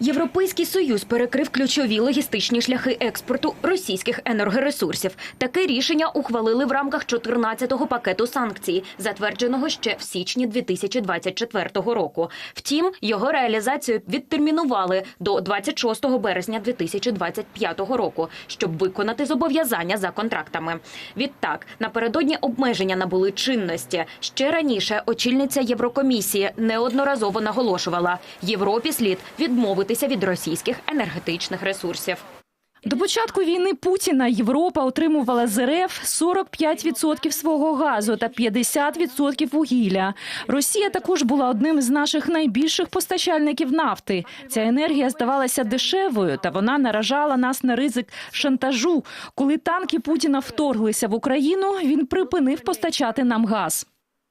Європейський союз перекрив ключові логістичні шляхи експорту російських енергоресурсів. Таке рішення ухвалили в рамках 14-го пакету санкцій, затвердженого ще в січні 2024 року. Втім, його реалізацію відтермінували до 26 березня 2025 року, щоб виконати зобов'язання за контрактами. Відтак, напередодні обмеження набули чинності. Ще раніше очільниця Єврокомісії неодноразово наголошувала, Європі слід відмовитися від російських енергетичних ресурсів. До початку війни Путіна Європа отримувала з РФ 45% свого газу та 50% вугілля. Росія також була одним з наших найбільших постачальників нафти. Ця енергія здавалася дешевою, та вона наражала нас на ризик шантажу. Коли танки Путіна вторглися в Україну, він припинив постачати нам газ.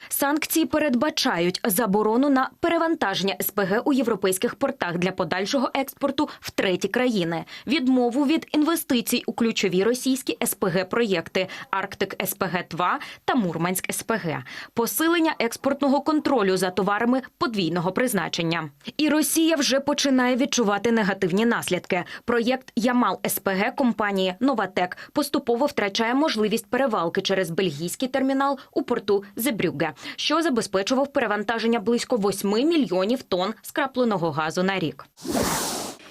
Санкції передбачають заборону на перевантаження СПГ у європейських портах для подальшого експорту в треті країни, відмову від інвестицій у ключові російські СПГ-проєкти Арктик СПГ-2 та Мурманськ СПГ, посилення експортного контролю за товарами подвійного призначення. І Росія вже починає відчувати негативні наслідки. Проєкт Ямал СПГ компанії Новатек поступово втрачає можливість перевалки через бельгійський термінал у порту Зебрюге, що забезпечував перевантаження близько 8 мільйонів тонн скрапленого газу на рік.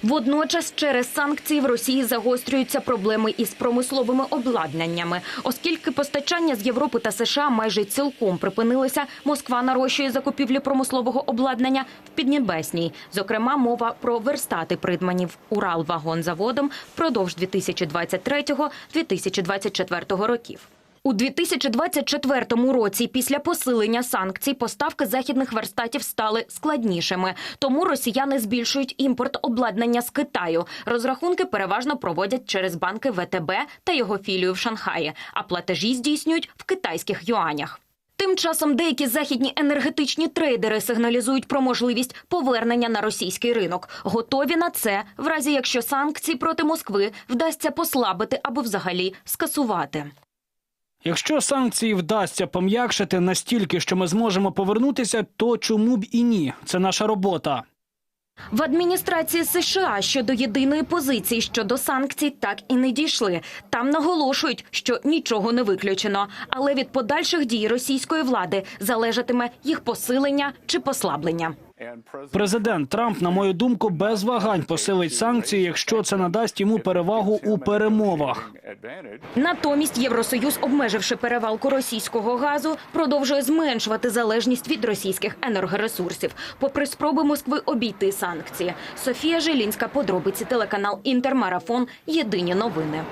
Водночас через санкції в Росії загострюються проблеми із промисловими обладнаннянями. Оскільки постачання з Європи та США майже цілком припинилися, Москва нарощує закупівлі промислового обладнання в Піднебесній. Зокрема, мова про верстати придманів Уралвагонзаводом впродовж 2023-2024 років. У 2024 році після посилення санкцій поставки західних верстатів стали складнішими. Тому росіяни збільшують імпорт обладнання з Китаю. Розрахунки переважно проводять через банки ВТБ та його філію в Шанхаї, а платежі здійснюють в китайських юанях. Тим часом деякі західні енергетичні трейдери сигналізують про можливість повернення на російський ринок. Готові на це, в разі якщо санкції проти Москви вдасться послабити або взагалі скасувати. Якщо санкції вдасться пом'якшити настільки, що ми зможемо повернутися, то чому б і ні? Це наша робота. В адміністрації США щодо єдиної позиції щодо санкцій так і не дійшли. Там наголошують, що нічого не виключено, але від подальших дій російської влади залежатиме їх посилення чи послаблення. Президент Трамп, на мою думку, без вагань посилить санкції, якщо це надасть йому перевагу у перемовах. Натомість Євросоюз, обмеживши перевалку російського газу, продовжує зменшувати залежність від російських енергоресурсів, попри спроби Москви обійти санкції. Софія Жилінська, подробиці телеканал Інтермарафон. Єдині новини.